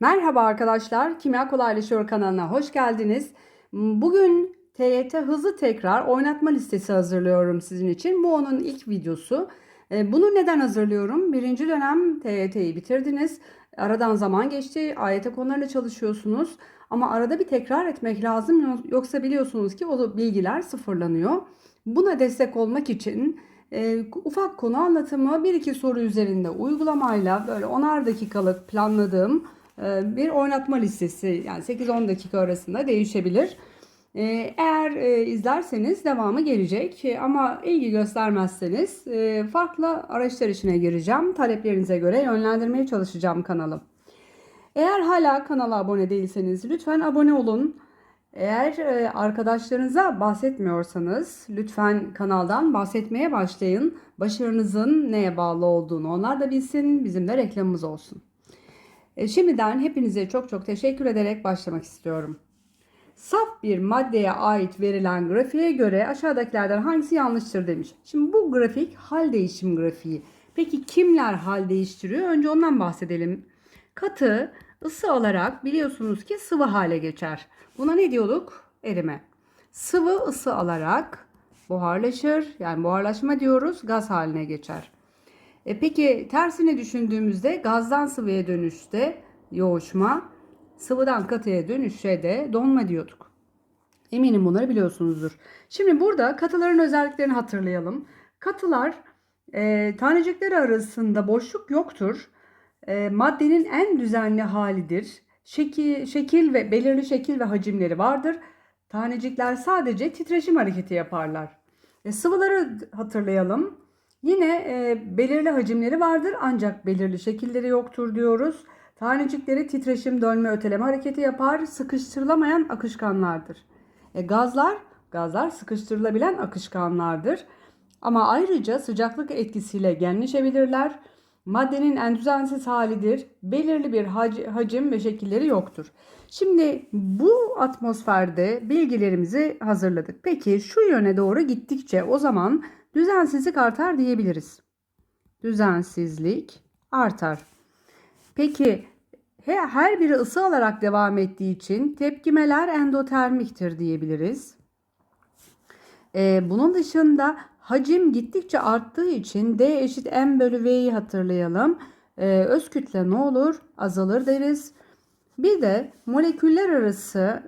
Merhaba arkadaşlar, Kimya Kolaylaşıyor kanalına hoş geldiniz. Bugün TYT hızlı tekrar oynatma listesi hazırlıyorum sizin için. Bu onun ilk videosu. E, Bunu neden hazırlıyorum? Birinci dönem TYT'yi bitirdiniz. Aradan zaman geçti. AYT konularıyla çalışıyorsunuz. Ama arada bir tekrar etmek lazım. Yoksa biliyorsunuz ki o bilgiler sıfırlanıyor. Buna destek olmak için e, ufak konu anlatımı bir iki soru üzerinde uygulamayla böyle 10'ar dakikalık planladığım bir oynatma listesi yani 8-10 dakika arasında değişebilir. E, Eğer e, izlerseniz devamı gelecek E, ama ilgi göstermezseniz e, farklı araçlar içine gireceğim. Taleplerinize göre yönlendirmeye çalışacağım kanalı. Eğer hala kanala abone değilseniz lütfen abone olun. Eğer e, arkadaşlarınıza bahsetmiyorsanız lütfen kanaldan bahsetmeye başlayın. Başarınızın neye bağlı olduğunu onlar da bilsin, bizim de reklamımız olsun. E, Şimdiden hepinize çok çok teşekkür ederek başlamak istiyorum. Saf bir maddeye ait verilen grafiğe göre aşağıdakilerden hangisi yanlıştır demiş. Şimdi bu grafik hal değişim grafiği. Peki kimler hal değiştiriyor? Önce ondan bahsedelim. Katı ısı alarak biliyorsunuz ki sıvı hale geçer. Buna ne diyorduk? Erime. Sıvı ısı alarak buharlaşır. Yani buharlaşma diyoruz gaz haline geçer. E peki tersini düşündüğümüzde gazdan sıvıya dönüşte yoğuşma, sıvıdan katıya dönüşe de donma diyorduk. Eminim bunları biliyorsunuzdur. Şimdi burada katıların özelliklerini hatırlayalım. Katılar e, tanecikleri arasında boşluk yoktur. E, maddenin en düzenli halidir. Şekil, şekil ve belirli şekil ve hacimleri vardır. Tanecikler sadece titreşim hareketi yaparlar. E, sıvıları hatırlayalım. Yine e, belirli hacimleri vardır ancak belirli şekilleri yoktur diyoruz. Tanecikleri titreşim, dönme, öteleme hareketi yapar. Sıkıştırılamayan akışkanlardır. E, gazlar, gazlar sıkıştırılabilen akışkanlardır. Ama ayrıca sıcaklık etkisiyle genleşebilirler. Maddenin en düzensiz halidir. Belirli bir hac- hacim ve şekilleri yoktur. Şimdi bu atmosferde bilgilerimizi hazırladık. Peki şu yöne doğru gittikçe o zaman düzensizlik artar diyebiliriz. Düzensizlik artar. Peki he- her biri ısı alarak devam ettiği için tepkimeler endotermiktir diyebiliriz. Ee, bunun dışında hacim gittikçe arttığı için D eşit M bölü V'yi hatırlayalım. Ee, öz kütle ne olur? Azalır deriz. Bir de moleküller arası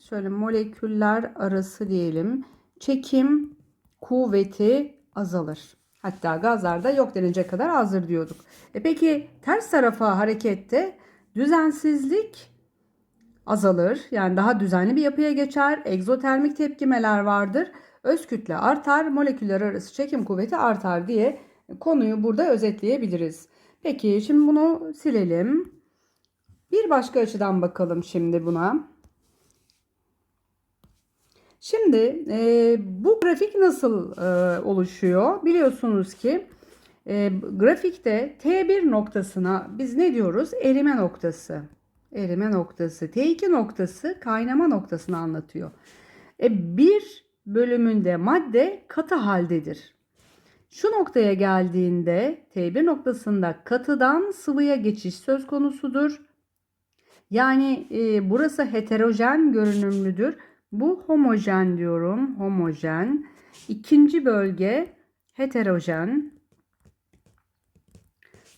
şöyle moleküller arası diyelim. Çekim kuvveti azalır. Hatta gazlarda yok denecek kadar azdır diyorduk. E peki ters tarafa harekette düzensizlik azalır. Yani daha düzenli bir yapıya geçer. Egzotermik tepkimeler vardır. Öz kütle artar, moleküller arası çekim kuvveti artar diye konuyu burada özetleyebiliriz. Peki şimdi bunu silelim. Bir başka açıdan bakalım şimdi buna. Şimdi e, bu grafik nasıl e, oluşuyor? Biliyorsunuz ki e, grafikte T1 noktasına biz ne diyoruz? Erime noktası. Erime noktası. T2 noktası kaynama noktasını anlatıyor. E, bir bölümünde madde katı haldedir. Şu noktaya geldiğinde T1 noktasında katıdan sıvıya geçiş söz konusudur. Yani e, burası heterojen görünümlüdür. Bu homojen diyorum. Homojen. İkinci bölge heterojen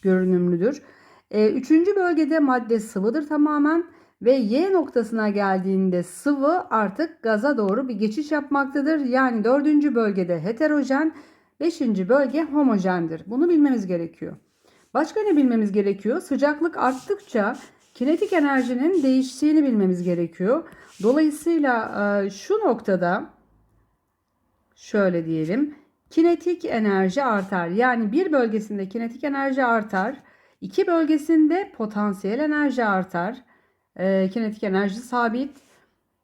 görünümlüdür. E, üçüncü bölgede madde sıvıdır tamamen ve Y noktasına geldiğinde sıvı artık gaza doğru bir geçiş yapmaktadır. Yani dördüncü bölgede heterojen, beşinci bölge homojendir. Bunu bilmemiz gerekiyor. Başka ne bilmemiz gerekiyor? Sıcaklık arttıkça kinetik enerjinin değiştiğini bilmemiz gerekiyor. Dolayısıyla e, şu noktada şöyle diyelim. Kinetik enerji artar. Yani bir bölgesinde kinetik enerji artar. iki bölgesinde potansiyel enerji artar. E, kinetik enerji sabit.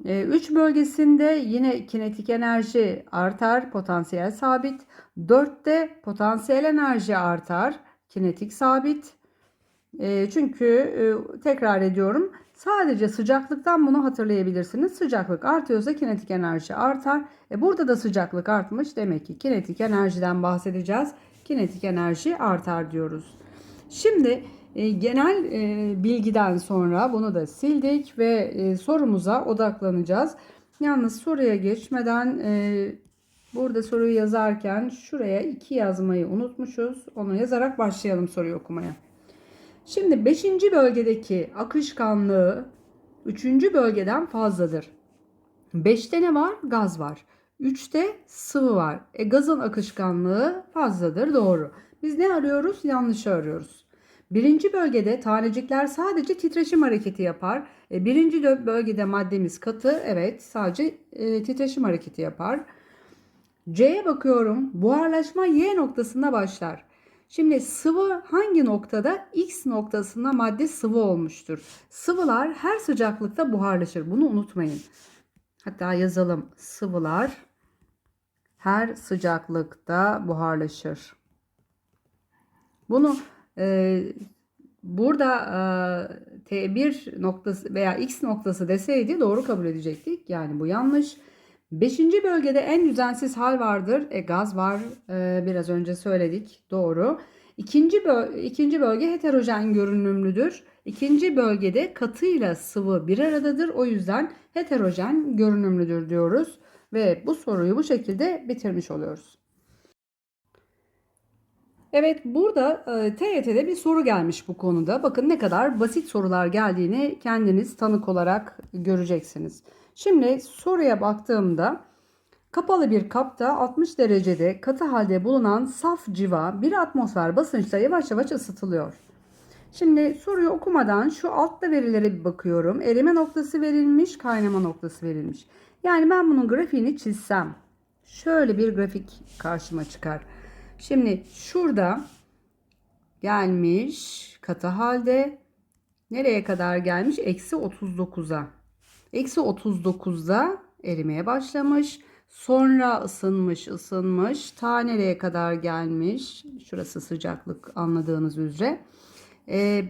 E, üç bölgesinde yine kinetik enerji artar. Potansiyel sabit. Dörtte potansiyel enerji artar. Kinetik sabit. E, çünkü e, tekrar ediyorum sadece sıcaklıktan bunu hatırlayabilirsiniz. Sıcaklık artıyorsa kinetik enerji artar. E, burada da sıcaklık artmış demek ki kinetik enerjiden bahsedeceğiz. Kinetik enerji artar diyoruz. Şimdi E, genel e, bilgiden sonra bunu da sildik ve sorumuza odaklanacağız. Yalnız soruya geçmeden burada soruyu yazarken şuraya 2 yazmayı unutmuşuz. Onu yazarak başlayalım soruyu okumaya. Şimdi 5. bölgedeki akışkanlığı 3. bölgeden fazladır. 5'te ne var? Gaz var. 3'te sıvı var. E gazın akışkanlığı fazladır. Doğru. Biz ne arıyoruz? Yanlışı arıyoruz. Birinci bölgede tanecikler sadece titreşim hareketi yapar. E, birinci bölgede maddemiz katı. Evet sadece e, titreşim hareketi yapar. C'ye bakıyorum. Buharlaşma Y noktasında başlar. Şimdi sıvı hangi noktada? X noktasında madde sıvı olmuştur. Sıvılar her sıcaklıkta buharlaşır. Bunu unutmayın. Hatta yazalım. Sıvılar her sıcaklıkta buharlaşır. Bunu e, burada e, T1 noktası veya X noktası deseydi doğru kabul edecektik. Yani bu yanlış. Beşinci bölgede en düzensiz hal vardır. E, gaz var. E, biraz önce söyledik. Doğru. İkinci, böl ikinci bölge heterojen görünümlüdür. İkinci bölgede katıyla sıvı bir aradadır. O yüzden heterojen görünümlüdür diyoruz. Ve bu soruyu bu şekilde bitirmiş oluyoruz. Evet burada e, TYT'de bir soru gelmiş bu konuda. Bakın ne kadar basit sorular geldiğini kendiniz tanık olarak göreceksiniz. Şimdi soruya baktığımda kapalı bir kapta 60 derecede katı halde bulunan saf civa 1 atmosfer basınçta yavaş yavaş ısıtılıyor. Şimdi soruyu okumadan şu altta verilere bir bakıyorum. Erime noktası verilmiş, kaynama noktası verilmiş. Yani ben bunun grafiğini çizsem şöyle bir grafik karşıma çıkar. Şimdi şurada gelmiş katı halde nereye kadar gelmiş? Eksi 39'a. Eksi 39'da erimeye başlamış. Sonra ısınmış ısınmış. Ta nereye kadar gelmiş? Şurası sıcaklık anladığınız üzere. Ee,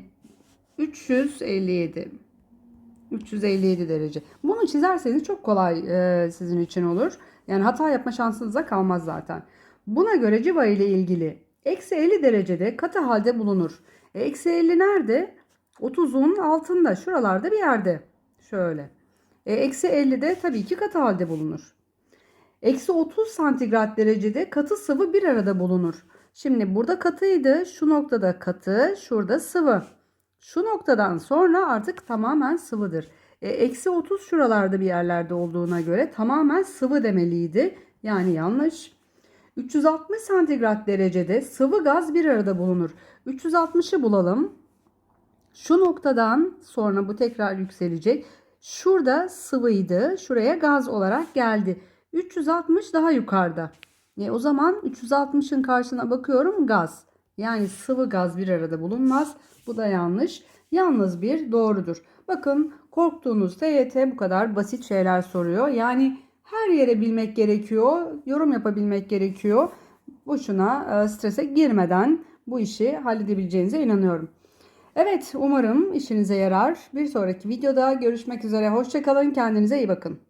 357. 357 derece. Bunu çizerseniz çok kolay e, sizin için olur. Yani hata yapma şansınız da kalmaz zaten. Buna göre civa ile ilgili eksi 50 derecede katı halde bulunur. E, eksi 50 nerede? 30'un altında şuralarda bir yerde. Şöyle. E, eksi 50 de tabii ki katı halde bulunur. Eksi 30 santigrat derecede katı sıvı bir arada bulunur. Şimdi burada katıydı. Şu noktada katı, şurada sıvı. Şu noktadan sonra artık tamamen sıvıdır. E, Eksi 30 şuralarda bir yerlerde olduğuna göre tamamen sıvı demeliydi. Yani yanlış. 360 santigrat derecede sıvı gaz bir arada bulunur. 360'ı bulalım. Şu noktadan sonra bu tekrar yükselecek. Şurada sıvıydı. Şuraya gaz olarak geldi. 360 daha yukarıda. E, o zaman 360'ın karşısına bakıyorum gaz. Yani sıvı gaz bir arada bulunmaz. Bu da yanlış. Yalnız bir doğrudur. Bakın korktuğunuz TYT bu kadar basit şeyler soruyor. Yani her yere bilmek gerekiyor. Yorum yapabilmek gerekiyor. Boşuna e, strese girmeden bu işi halledebileceğinize inanıyorum. Evet umarım işinize yarar. Bir sonraki videoda görüşmek üzere. Hoşçakalın. Kendinize iyi bakın.